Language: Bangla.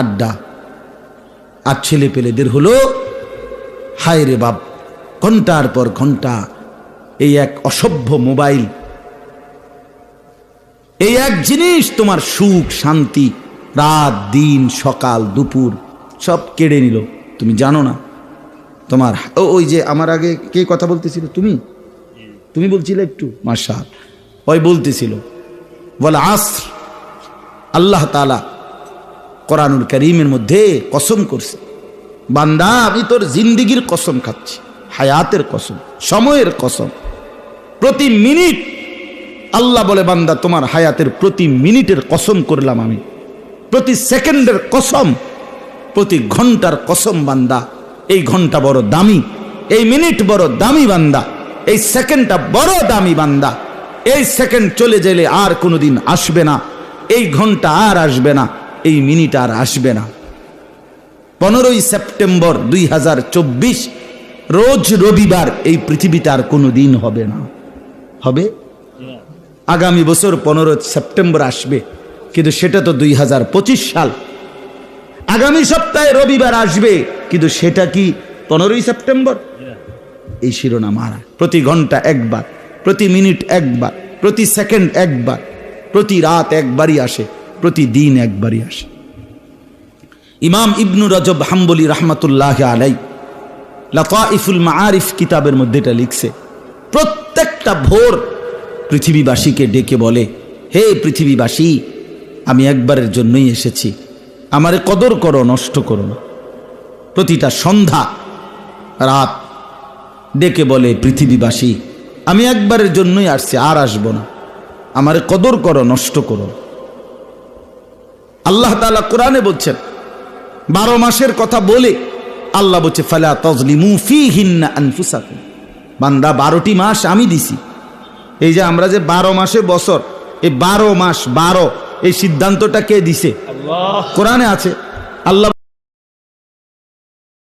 আড্ডা। আর ছেলে পেলেদের হলো, হায় রে বাপ, ঘণ্টার পর ঘণ্টা এই এক অসভ্য মোবাইল। এই এক জিনিস তোমার সুখ, শান্তি, রাত, দিন, সকাল, দুপুর সব কেড়ে নিল। তুমি জানো না, তোমার ওই যে আমার আগে কে কথা বলতেছিল? তুমি? তুমি বলছিলে একটু মার্শাল ওই বলতেছিল বলে আসর, আল্লাহ তালা কোরআনুল করিমের মধ্যে কসম করছে। বান্দা, আমি তোর জিন্দিগির কসম খাচ্ছি, হায়াতের কসম, সময়ের কসম। প্রতি মিনিট আল্লাহ বলে, বান্দা, তোমার হায়াতের প্রতি মিনিটের কসম করলাম আমি। প্রতি সেকেন্ডের কসম, প্রতি ঘণ্টার কসম বান্দা, এই ঘণ্টা বড় দামি, এই মিনিট বড় দামি বান্দা, এই সেকেন্ডটা বড় দামি বান্দা। এই সেকেন্ড চলে গেলে আর কোনোদিন আসবে না, এই ঘণ্টা আর আসবে না। এই মিনিট আর আসবে না। পনেরোই সেপ্টেম্বর দুই রোজ রবিবার এই পৃথিবীতে আর কোনো দিন হবে না। হবে? আগামী বছর পনেরো সেপ্টেম্বর আসবে, কিন্তু সেটা তো দুই সাল। আগামী সপ্তাহে রবিবার আসবে, কিন্তু সেটা কি পনেরোই সেপ্টেম্বর? এই শিরোনাম হারা প্রতি ঘণ্টা একবার, প্রতি মিনিট একবার, প্রতি সেকেন্ড একবার, প্রতি রাত একবারই আসে। প্রতি দিন একবারই আসে। ইমাম ইবনু রজব হাম্বলি রহমতুল্লাহ আলাই লতাইফুল মাআরিফ কিতাবের মধ্যে এটা লিখছে, প্রত্যেকটা ভোর পৃথিবীবাসীকে ডেকে বলে, হে পৃথিবীবাসী, আমি একবারের জন্যই এসেছি। আমারে কদর করো, নষ্ট করো না। প্রতিটা সন্ধ্যা, রাত ডেকে বলে, পৃথিবীবাসী, আমি একবারের জন্যই আসছি, আর আসব না। আমারে কদর করো, নষ্ট করো। আল্লাহ তালা কোরআনে বলছেন বারো মাসের কথা বলে আল্লাহ বলছে ফালা তজলিমু ফি হিন্না আনফুসাকুম। বান্দা বারোটি মাস আমি দিছি। এই যে আমরা যে বারো মাসে বছর এই বারো মাস বারো এই সিদ্ধান্তটা কে দিছে? কোরআনে আছে আল্লাহ